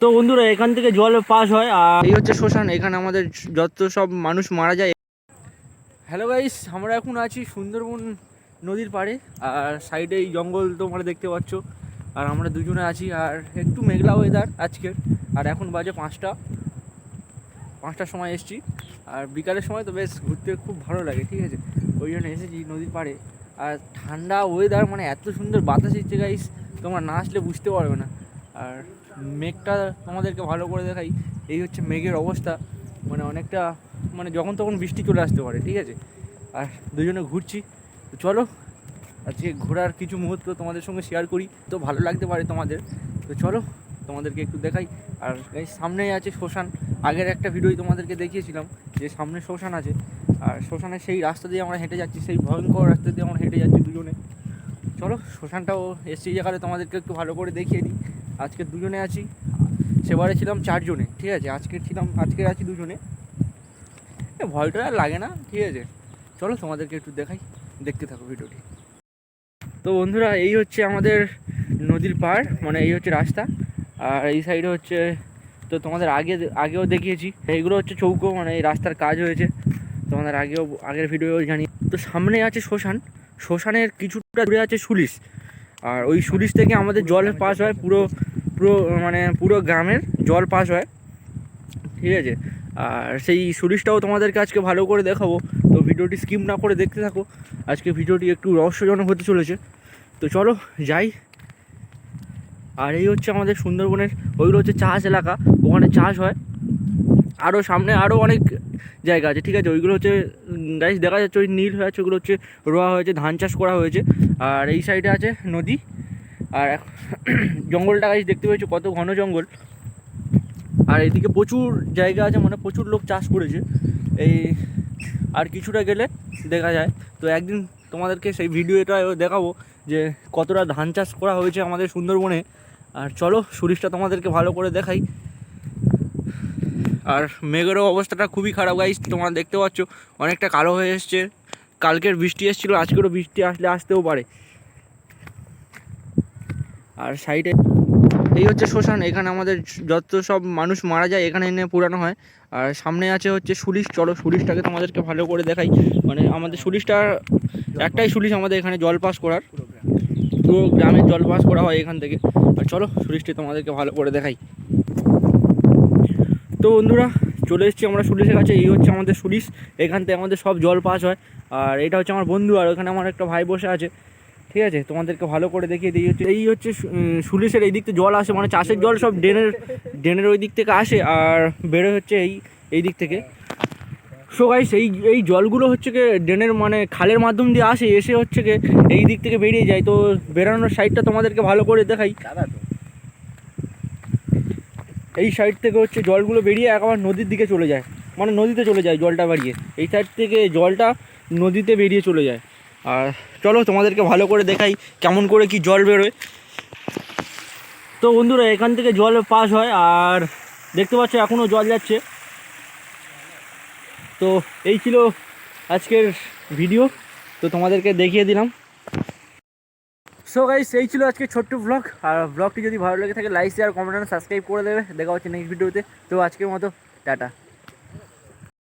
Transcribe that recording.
তো বন্ধুরা এখান থেকে জল পাস হয় আর এই হচ্ছে শ্মশান এখানে আমাদের যত সব মানুষ মারা যায়। হ্যালো গাইস আমরা এখন আছি সুন্দরবন নদীর পাড়ে আর সাইডে এই জঙ্গল তোমরা দেখতে পাচ্ছ। আর আমরা দুজনে আছি আর একটু মেঘলা ওয়েদার আজকের। আর এখন বাজে পাঁচটা। পাঁচটার সময় এসেছি। আর বিকালের সময় তো বেশ ঘুরতে খুব ভালো লাগে ঠিক আছে? ওই জন্য এসেছি নদীর পাড়ে। আর ঠান্ডা ওয়েদার মানে এত সুন্দর বাতাস দিচ্ছে গাইস তোমরা না আসলে বুঝতে পারবে না। আর মেঘটা তোমাদেরকে ভালো করে দেখাই, এই হচ্ছে মেঘের অবস্থা। মানে অনেকটা মানে যখন তখন বৃষ্টি চলে আসতে পারে, ঠিক আছে? আর দুজনে ঘুরছি। তো চলো, আজকে ঘোরার কিছু মুহূর্ত তোমাদের সঙ্গে শেয়ার করি। তো ভালো লাগতে পারে তোমাদের। তো চলো, তোমাদেরকে একটু দেখাই। আর এই সামনেই আছে শ্মশান। আগের একটা ভিডিওই তোমাদেরকে দেখিয়েছিলাম যে সামনে শ্মশান আছে। আর শ্মশানের সেই রাস্তা দিয়ে আমরা হেঁটে যাচ্ছি, সেই ভয়ঙ্কর রাস্তা দিয়ে আমরা হেঁটে যাচ্ছি দুজনে। চলো, শ্মশানটাও এসছি জায়গাতে তোমাদেরকে একটু ভালো করে দেখিয়ে দিই। আজকে দুজনে আছি। সেবারে ছিলাম চারজনে, ঠিক আছে? আজকে ছিলাম, আজকে আছি দুজনে। ভয়টা আর লাগে না, ঠিক আছে? চলো তোমাদেরকে একটু দেখাই, দেখতে থাকো ভিডিওটি। তো বন্ধুরা, এই হচ্ছে আমাদের নদীর পাড় মানে এই হচ্ছে রাস্তা। আর এই সাইডে হচ্ছে, তো তোমাদের আগে, আগেও দেখিয়েছি। এইগুলো হচ্ছে চৌকো মানে এই রাস্তার কাজ হয়েছে। তোমাদের আগেও, আগের ভিডিও জানি। তো সামনে আছে শ্মশান। শ্মশানের কিছুটা দূরে আছে সুলিশ। আর ওই সুলিশ থেকে আমাদের জল পাস হয় পুরো পুরো মানে পুরো গ্রামের জল পাস হয়। ঠিক আছে? আর সেই সুলিশটাও তোমাদেরকে আজকে ভালো করে দেখাবো। তো ভিডিওটি স্কিপ না করে দেখতে থাকো। আজকে ভিডিওটি একটু রহস্যজনক হতে চলেছে। তো চলো যাই। আর এই হচ্ছে আমাদের সুন্দরবনের, ওইগুলো হচ্ছে চাষ এলাকা। ওখানে চাষ হয়। আরও সামনে আরও অনেক জায়গা আছে, ঠিক আছে? ওইগুলো হচ্ছে গাছ দেখা যাচ্ছে ওই নীল হয়ে আছে, ওগুলো হচ্ছে রোয়া হয়েছে, ধান চাষ করা হয়েছে। আর এই সাইডে আছে নদী। আর জঙ্গলটা গাছ দেখতে পেয়েছ কত ঘন জঙ্গল। আর এদিকে প্রচুর জায়গা আছে মানে প্রচুর লোক চাষ করেছে। এই আর কিছুটা গেলে দেখা যায়। তো একদিন তোমাদেরকে সেই ভিডিওটা দেখাবো যে কতটা ধান চাষ করা হয়েছে আমাদের সুন্দরবনে। আর চলো সুরিশটা তোমাদেরকে ভালো করে দেখাই। আর মেঘেরও অবস্থাটা খুবই খারাপ গাইস তোমরা দেখতে পাচ্ছ, অনেকটা কালো হয়ে এসছে। কালকের বৃষ্টি এসেছিল, আজকেরও বৃষ্টি আসলে আসতেও পারে। আর সাইডে এই হচ্ছে শ্মশান, এখানে আমাদের যত সব মানুষ মারা যায়, এখানে এনে পুরানো হয়। আর সামনে আছে হচ্ছে সুলিশ, চলো সুলিশটাকে তোমাদেরকে ভালো করে দেখাই। মানে আমাদের সুলিশটার একটাই সুলিশ আমাদের এখানে জল পাস করার। পুরো গ্রামে জল পাস করা হয় এখান থেকে। আর চলো সুলিশটি তোমাদেরকে ভালো করে দেখাই। তো বন্ধুরা, চলে এসেছি আমরা সুলিশের কাছে। এই হচ্ছে আমাদের সুলিশ। এখান থেকে আমাদের সব জল পাস হয়। আর এটা হচ্ছে আমার বন্ধু, আর ওখানে আমার একটা ভাই বসে আছে। ঠিক আছে? তোমাদেরকে ভালো করে দেখিয়ে দিই। হচ্ছে এই হচ্ছে সুলিশের এই দিক থেকে জল আসে মানে চাষের জল সব ড্রেনের ড্রেনের ওই দিক থেকে আসে আর বেরো হচ্ছে এই এই দিক থেকে। সো গাইস এই এই জলগুলো হচ্ছে কি ড্রেনের মানে খালের মাধ্যম দিয়ে আসে এসে হচ্ছে কি এই দিক থেকে বেরিয়ে যায়। তো বেরানোর সাইডটা তোমাদেরকে ভালো করে দেখাই। এই সাইড থেকে হচ্ছে জলগুলো বেরিয়ে একবার নদীর দিকে চলে যায়। মানে নদীতে চলে যায় জলটা বাড়িয়ে। এই সাইড থেকে জলটা নদীতে বেরিয়ে চলে যায়। আর চলো তোমাদেরকে ভালো করে দেখাই কেমন করে কি জল বেরোয়। তো বন্ধুরা, এখান থেকে জল পাস হয় আর দেখতে পাচ্ছ এখনও জল যাচ্ছে। তো এই ছিল আজকের ভিডিও তো তোমাদেরকে দেখিয়ে দিলাম। সো গাইস এই ছিল আজকে ছোট্ট ব্লগ আর ব্লগটি যদি ভালো লেগে থাকে লাইক শেয়ার কমেন্ট সাবস্ক্রাইব করে দেবে। দেখা হচ্ছে নেক্সট ভিডিওতে তো আজকের মতো, টাটা।